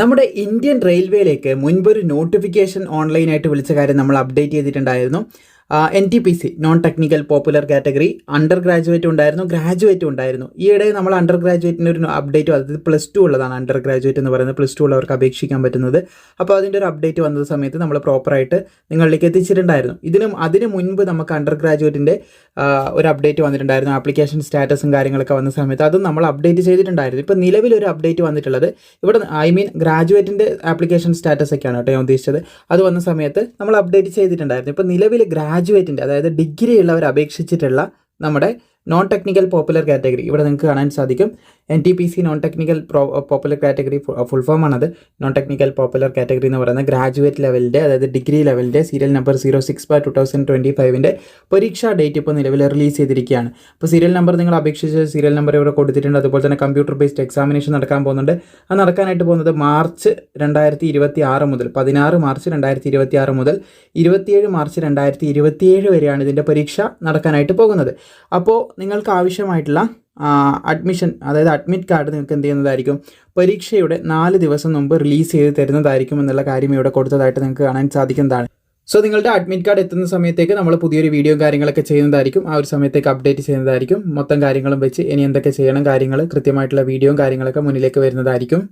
നമ്മുടെ Indian റെയിൽവേയിലേക്ക് മുൻപൊരു notification ഓൺലൈനായിട്ട് വിളിച്ച കാര്യം നമ്മൾ അപ്ഡേറ്റ് ചെയ്തിട്ടുണ്ടായിരുന്നു. N T P C non technical popular category under graduate ഉണ്ടായിരുന്നു ഗ്രാജുവേറ്റ് ഉണ്ടായിരുന്നു. ഈയിടെ നമ്മൾ അണ്ടർ ഗ്രാജുവേറ്റിന് ഒരു അപ്ഡേറ്റ് അതായത് പ്ലസ് ടു ഉള്ളതാണ് അണ്ടർ ഗ്രാജുവേറ്റ് എന്ന് പറയുന്നത്. പ്ലസ് ടു ഉള്ളവർക്ക് അപേക്ഷിക്കാൻ പറ്റുന്നത്. അപ്പോൾ അതിന്റെ ഒരു അപ്ഡേറ്റ് വന്ന സമയത്ത് നമ്മൾ പ്രോപ്പറായിട്ട് നിങ്ങളിലേക്ക് എത്തിച്ചിട്ടുണ്ടായിരുന്നു. ഇതിനും അതിന് മുൻപ് നമുക്ക് അണ്ടർ ഗ്രാജുവേറ്റിന്റെ ഒരു അപ്ഡേറ്റ് വന്നിട്ടുണ്ടായിരുന്നു. ആപ്ലിക്കേഷൻ സ്റ്റാറ്റസും കാര്യങ്ങളൊക്കെ വന്ന സമയത്ത് അതും നമ്മൾ അപ്ഡേറ്റ് ചെയ്തിട്ടുണ്ടായിരുന്നു. ഇപ്പോൾ നിലവിൽ ഒരു അപ്ഡേറ്റ് വന്നിട്ടുള്ളത് ഇവിടെ ഐ മീൻ ഗ്രാജുവേറ്റിന്റെ ആപ്ലിക്കേഷൻ സ്റ്റാറ്റസ് ഒക്കെയാണ് കേട്ടോ ഞാൻ ഉദ്ദേശിച്ചത്. അത് വന്ന സമയത്ത് നമ്മൾ അപ്ഡേറ്റ് ചെയ്തിട്ടുണ്ടായിരുന്നു. ഇപ്പോൾ നിലവിൽ ഗ്രാജുവേറ്റിന്റെ അതായത് ഡിഗ്രി ഉള്ളവർ അപേക്ഷിച്ചിട്ടുള്ള നമ്മുടെ നോൺ ടെക്നിക്കൽ പോപ്പുലർ കാറ്റഗറി ഇവിടെ നിങ്ങൾക്ക് കാണാൻ സാധിക്കും. N T P C non technical popular category full form ആണത്. നോൺ ടെക്നിക്കൽ പോപ്പുലർ കാറ്റഗറി എന്ന് പറയുന്നത് ഗ്രാജുവേറ്റ് ലെവലിന്റെ അതായത് degree ലെവലിന്റെ serial number zero six by two thousand twenty ഫൈവിന്റെ പരീക്ഷാ ഡേറ്റ് ഇപ്പോൾ നിലവിൽ റിലീസ് ചെയ്തിരിക്കുകയാണ്. അപ്പോൾ സീരിയൽ നമ്പർ നിങ്ങൾ അപേക്ഷിച്ച് സീരിയൽ നമ്പർ ഇവിടെ കൊടുത്തിട്ടുണ്ട്. അതുപോലെ തന്നെ കമ്പ്യൂട്ടർ ബേസ്ഡ് എക്സാമിനേഷൻ നടക്കാൻ പോകുന്നുണ്ട്. അത് നടക്കാനായിട്ട് പോകുന്നത് മാർച്ച് രണ്ടായിരത്തി ഇരുപത്തി ആറ് മുതൽ പതിനാറ് മാർച്ച് രണ്ടായിരത്തി ഇരുപത്തി ആറ് മുതൽ ഇരുപത്തിയേഴ് മാർച്ച് രണ്ടായിരത്തി ഇരുപത്തിയേഴ് വരെയാണ് ഇതിന്റെ പരീക്ഷ നടക്കാനായിട്ട് പോകുന്നത്. അപ്പോൾ നിങ്ങൾക്ക് ആവശ്യമായിട്ടുള്ള അഡ്മിഷൻ അതായത് അഡ്മിറ്റ് കാർഡ് നിങ്ങൾക്ക് എന്ത് ചെയ്യുന്നതായിരിക്കും? പരീക്ഷയുടെ നാല് ദിവസം മുമ്പ് റിലീസ് ചെയ്ത് തരുന്നതായിരിക്കും എന്നുള്ള കാര്യം ഇവിടെ കൊടുത്തതായിട്ട് നിങ്ങൾക്ക് കാണാൻ സാധിക്കുന്നതാണ്. സോ നിങ്ങളുടെ അഡ്മിറ്റ് കാർഡ് എത്തുന്ന സമയത്തേക്ക് നമ്മൾ പുതിയൊരു വീഡിയോ കാര്യങ്ങളൊക്കെ ചെയ്യുന്നതായിരിക്കും. ആ ഒരു സമയത്തേക്ക് അപ്ഡേറ്റ് ചെയ്യുന്നതായിരിക്കും. മൊത്തം കാര്യങ്ങളും വെച്ച് ഇനി എന്തൊക്കെ ചെയ്യണം കാര്യങ്ങൾ കൃത്യമായിട്ടുള്ള വീഡിയോയും കാര്യങ്ങളൊക്കെ മുന്നിലേക്ക് വരുന്നതായിരിക്കും.